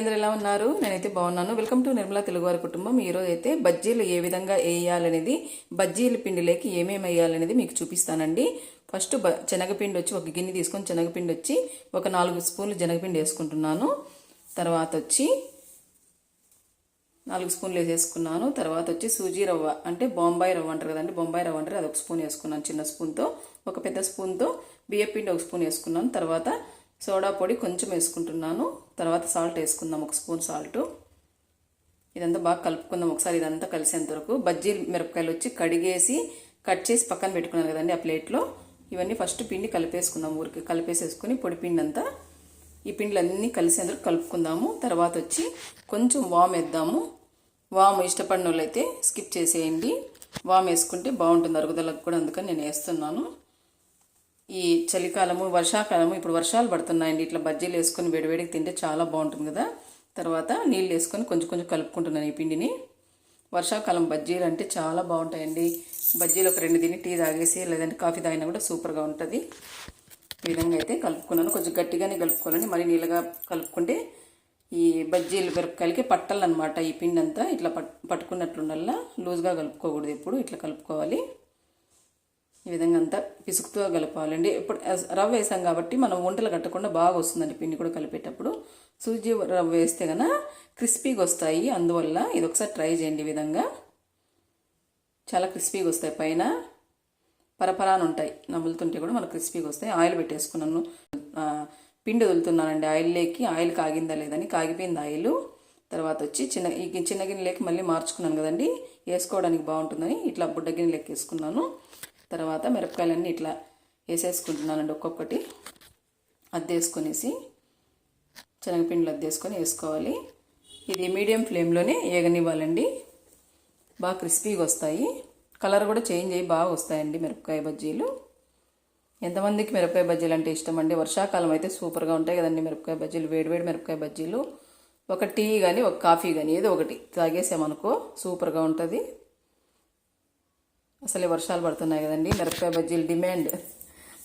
అందరూ ఎలా ఉన్నారు? నేనైతే బాగున్నాను. వెల్కమ్ టు నిర్మలా తెలుగువారి కుటుంబం. ఈరోజు అయితే బజ్జీలు ఏ విధంగా వేయాలనేది బజ్జీల పిండిలోకి ఏమేమి వేయాలనేది మీకు చూపిస్తానండి. ఫస్ట్ బ శనగపిండి వచ్చి ఒక గిన్నె తీసుకొని శనగపిండి వచ్చి ఒక నాలుగు స్పూన్లు శనగపిండి వేసుకుంటున్నాను. తర్వాత వచ్చి నాలుగు స్పూన్లు వేసేసుకున్నాను. తర్వాత వచ్చి సూజీ రవ్వ అంటే బొంబాయి రవ్వ అంటారు కదండి బొంబాయి రవ్వ అంటారు అది ఒక స్పూన్ వేసుకున్నాను చిన్న స్పూన్తో. ఒక పెద్ద స్పూన్తో బియ్యపిండి ఒక స్పూన్ వేసుకున్నాను. తర్వాత సోడా పొడి కొంచెం వేసుకుంటున్నాను. తర్వాత సాల్ట్ వేసుకుందాం ఒక స్పూన్ సాల్ట్. ఇదంతా బాగా కలుపుకుందాం. ఒకసారి ఇదంతా కలిసేంత వరకు బజ్జీ మిరపకాయలు వచ్చి కడిగేసి కట్ చేసి పక్కన పెట్టుకున్నాను కదండి ఆ ప్లేట్లో. ఇవన్నీ ఫస్ట్ పిండి కలిపేసుకుందాం ఊరికి. కలిపేసేసుకుని పొడి పిండి అంతా ఈ పిండిలు అన్నీ కలిసేందుకు కలుపుకుందాము. తర్వాత వచ్చి కొంచెం వామ్ వేద్దాము. వామ్ ఇష్టపడిన స్కిప్ చేసేయండి. వామ్ వేసుకుంటే బాగుంటుంది అరుగుదలకు కూడా అందుకని నేను వేస్తున్నాను. ఈ చలికాలము వర్షాకాలము ఇప్పుడు వర్షాలు పడుతున్నాయండి. ఇట్లా బజ్జీలు వేసుకొని వేడివేడికి తింటే చాలా బాగుంటుంది కదా. తర్వాత నీళ్ళు వేసుకొని కొంచెం కొంచెం కలుపుకుంటున్నాను ఈ పిండిని. వర్షాకాలం బజ్జీలు అంటే చాలా బాగుంటాయండి. బజ్జీలు ఒక రెండు తిని టీ తాగేసి లేదంటే కాఫీ తాగినా కూడా సూపర్గా ఉంటుంది. ఈ విధంగా అయితే కలుపుకున్నాను. కొంచెం గట్టిగానే కలుపుకోవాలని మరీ నీళ్ళగా కలుపుకుంటే ఈ బజ్జీలు మిరపకాయలకి పట్టాలన్నమాట ఈ పిండి అంతా ఇట్లా పట్ పట్టుకున్నట్లుండల్లా లూజ్గా కలుపుకోకూడదు ఎప్పుడు. ఇట్లా కలుపుకోవాలి. ఈ విధంగా అంతా పిసుకుతో కలపాలండి ఇప్పుడు రవ్వ వేసాం కాబట్టి మనం వంటలు కట్టకుండా బాగా వస్తుందండి పిండి కూడా కలిపేటప్పుడు. సూజీ రవ్వ వేస్తే కనుక క్రిస్పీగా వస్తాయి. అందువల్ల ఇది ఒకసారి ట్రై చేయండి ఈ విధంగా. చాలా క్రిస్పీగా వస్తాయి. పైన పరపరాని ఉంటాయి. నవ్వులుతుంటే కూడా మనకు క్రిస్పీగా వస్తాయి. ఆయిల్ పెట్టేసుకున్నాను. పిండి వదులుతున్నానండి. ఆయిల్లోకి ఆయిల్ కాగిందా లేదని కాగిపోయింది ఆయిల్. తర్వాత వచ్చి చిన్న ఈ చిన్న గిన్నెలోకి మళ్ళీ మార్చుకున్నాను కదండి. వేసుకోవడానికి బాగుంటుందని ఇట్లా బుడ్డ గిన్నెలోకి వేసుకున్నాను తర్వాత మిరపకాయలన్నీ ఇట్లా వేసేసుకుంటున్నానండి ఒక్కొక్కటి. అద్దేసుకునేసి శనగపిండిలు అద్దేసుకొని వేసుకోవాలి. ఇది మీడియం ఫ్లేమ్లోనే ఏగనివ్వాలండి బాగా క్రిస్పీగా వస్తాయి. కలర్ కూడా చేంజ్ అయ్యి బాగా వస్తాయండి మిరపకాయ బజ్జీలు. ఎంతమందికి మిరపకాయ బజ్జీలు అంటే ఇష్టం అండి? వర్షాకాలం అయితే సూపర్గా ఉంటాయి కదండి మిరపకాయ బజ్జీలు వేడివేడి మిరపకాయ బజ్జీలు. ఒక టీ కానీ ఒక కాఫీ కానీ ఏదో ఒకటి తాగేసామనుకో సూపర్గా ఉంటుంది. అసలే వర్షాలు పడుతున్నాయి కదండి. మిరపకాయ బజ్జీలు డిమాండ్.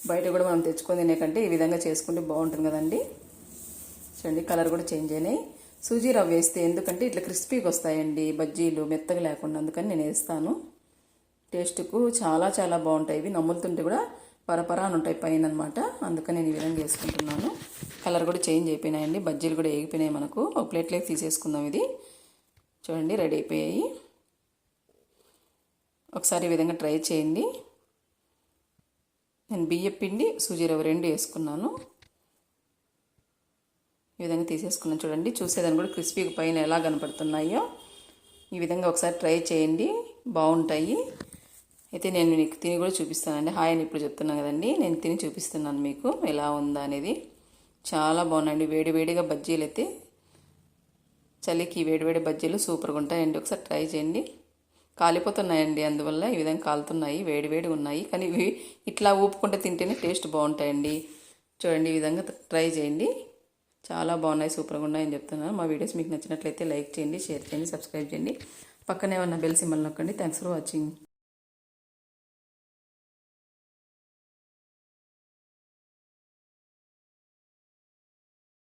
బయట కూడా మనం తెచ్చుకొని తినేకంటే ఈ విధంగా చేసుకుంటే బాగుంటుంది కదండి. చూడండి కలర్ కూడా చేంజ్ అయినాయి. సూజీ రవ్వ వేస్తే ఎందుకంటే ఇట్లా క్రిస్పీగా వస్తాయండి బజ్జీలు మెత్తగా లేకుండా. అందుకని నేను వేస్తాను. టేస్ట్కు చాలా చాలా బాగుంటాయి. ఇవి నమ్ములుతుంటే కూడా పరపరా అని ఉంటాయి పైన అనమాట అందుకని నేను ఈ విధంగా వేసుకుంటున్నాను. కలర్ కూడా చేంజ్ అయిపోయినాయండి. బజ్జీలు కూడా వేగిపోయినాయి మనకు. ఒక ప్లేట్లోకి తీసేసుకుందాం ఇది. చూడండి రెడీ అయిపోయాయి. ఒకసారి ఈ విధంగా ట్రై చేయండి. నేను బియ్య పిండి సూజీ రవ్వ రెండు వేసుకున్నాను. ఈ విధంగా తీసేసుకున్నాను. చూడండి చూసేదాన్ని కూడా క్రిస్పీ పైన ఎలా కనపడుతున్నాయో. ఈ విధంగా ఒకసారి ట్రై చేయండి. బాగుంటాయి. అయితే నేను మీకు తిని కూడా చూపిస్తానండి. హాయ్ అని ఇప్పుడు చెప్తున్నాను కదండి. నేను తిని చూపిస్తున్నాను మీకు ఎలా ఉందా అనేది. చాలా బాగున్నాయండి. వేడి వేడిగా బజ్జీలు అయితే చలికి వేడివేడి బజ్జీలు సూపర్గా ఉంటాయండి. ఒకసారి ట్రై చేయండి. కాలిపోతున్నాయండి. అందువల్ల ఈ విధంగా కాలుతున్నాయి. వేడి వేడి ఉన్నాయి. కానీ ఇవి ఇట్లా ఊపుకుంటే తింటేనే టేస్ట్ బాగుంటాయండి. చూడండి ఈ విధంగా ట్రై చేయండి. చాలా బాగున్నాయి. సూపర్గా ఉన్నాయని చెప్తున్నాను. మా వీడియోస్ మీకు నచ్చినట్లయితే లైక్ చేయండి షేర్ చేయండి సబ్స్క్రైబ్ చేయండి. పక్కనే ఉన్న బెల్ సింబల్ నొక్కండి. Thanks for watching.